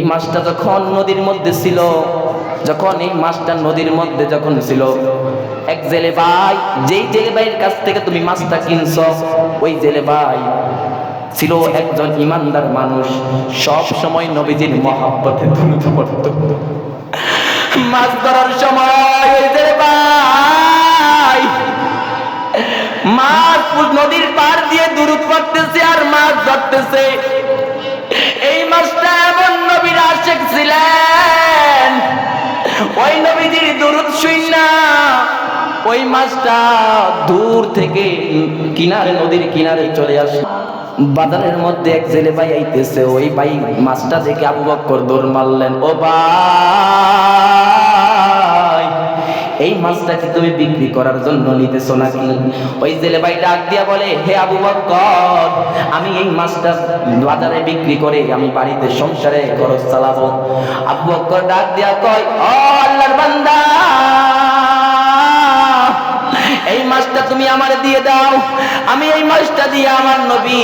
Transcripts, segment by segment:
এই মাছটা যখন নদীর মধ্যে ছিল, যখন এই মাছটা নদীর মধ্যে যখন ছিল, এক জেলে ভাই যেই জেলে ভাইয়ের কাছ থেকে তুমি মাছটা কিনছ, ওই জেলে ভাই ছিল একজন ইমানদার মানুষ, সব সময় নবীজির মহাব্বতে দ্রুত পড়ত মাছ ধরার সময় ওই জেলে ভাই মাছ নদীর পার দিয়ে দূরত পড়তেছে আর মাছ ধরতেছে। ওই মাছটা দূর থেকে কিনারে, নদীর কিনারে চলে আসে। বাজারের মধ্যে এক জেলে ভাই আইতেছে, ওই ভাই মাছটা দেখে আবু বক্কর দৌড় মারলেন, ও ভাই, এই মাছটা কি তুমি বিক্রি করার জন্য নিতেছো নাকি? ওই জেলে ভাই ডাক দিয়া বলে, হে আবু বক্কর, আমি এই মাছটা বাজারে বিক্রি করে আমি বাড়িতে সংসারে খরচ চালাবো। আবু বক্কর ডাক দিয়া কয়, ও আল্লাহর বান্দা এই মাছটা তুমি আমার দিয়ে দাও। আমি এই মাছটা দিয়ে আমার নবী,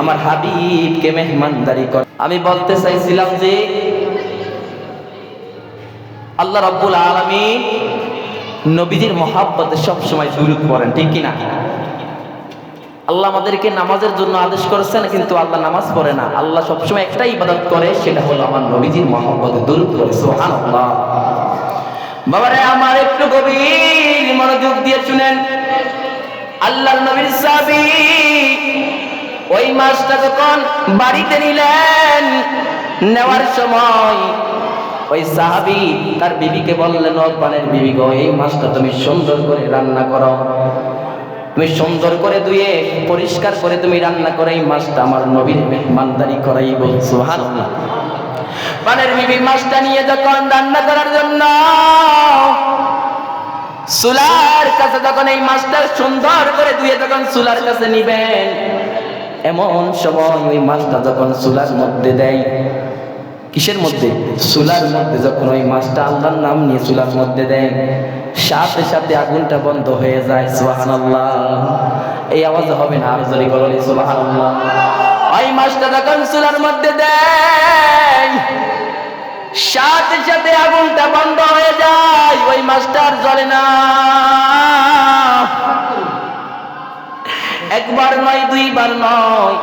আমার হাবিবকে মেহমানদারি কর আমি বলতে চাইছিলাম যে, আল্লাহ রাব্বুল আলামিন নবীজির মহাব্বতে সব সময় দুরুদ পড়েন, ঠিক কি না আল্লাহ আমাদেরকে নামাজের জন্য আদেশ করেছেন, কিন্তু আল্লাহ নামাজ পড়ে না। আল্লাহ সবসময় একটাই ইবাদত করে, সেটা হলো আমার নবীজির মহাব্বতে দুরুদ করে সুবহানাল্লাহ। বাবারে, আমার একটু গভীর মনোযোগ দিয়ে শুনেন। আল্লাহর নবীর সাহাবী ওই মাছটা যখন বাড়িতে নিলেন, নেওয়ার সময় ওই সাহাবি তার বিবিকে বললেন পানের বিবি গো, এই মাছটা তুমি সুন্দর করে রান্না করো। তুমি সুন্দর করে ধুয়ে, পরিষ্কার করে তুমি রান্না করে, এই মাছটা আমার নবীর মেহমানদারি করাইব। সুবহানাল্লাহ। পানের বিবি মাছটা নিয়ে যখন রান্না করার জন্য সুলার কাছে যখন এই মাছটা সুন্দর করে ধুয়ে যখন সুলার কাছে নিবেন, এমন সময় ওই মাছটা যখন সুলার মধ্যে দেয়, কিসের মধ্যে? সুলার মধ্যে যখন ওই মাছটা আল্লাহর নাম নিয়ে সুলার মধ্যে দেয়, সাথে সাথে আগুনটা বন্ধ হয়ে যায়, সুবহানাল্লাহ। এই আওয়াজ হবে না, আর জোরে বলি সুবহানাল্লাহ। ওই মাছটা যখন সুলার মধ্যে দেয়, সাথে সাথে হয়ে আর জ্বলে না। একবার নয়, দুইবার নয়।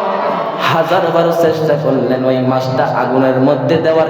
হাজার বার চেষ্টা করলেন ওই মাছটা আগুনের মধ্যে দেওয়ার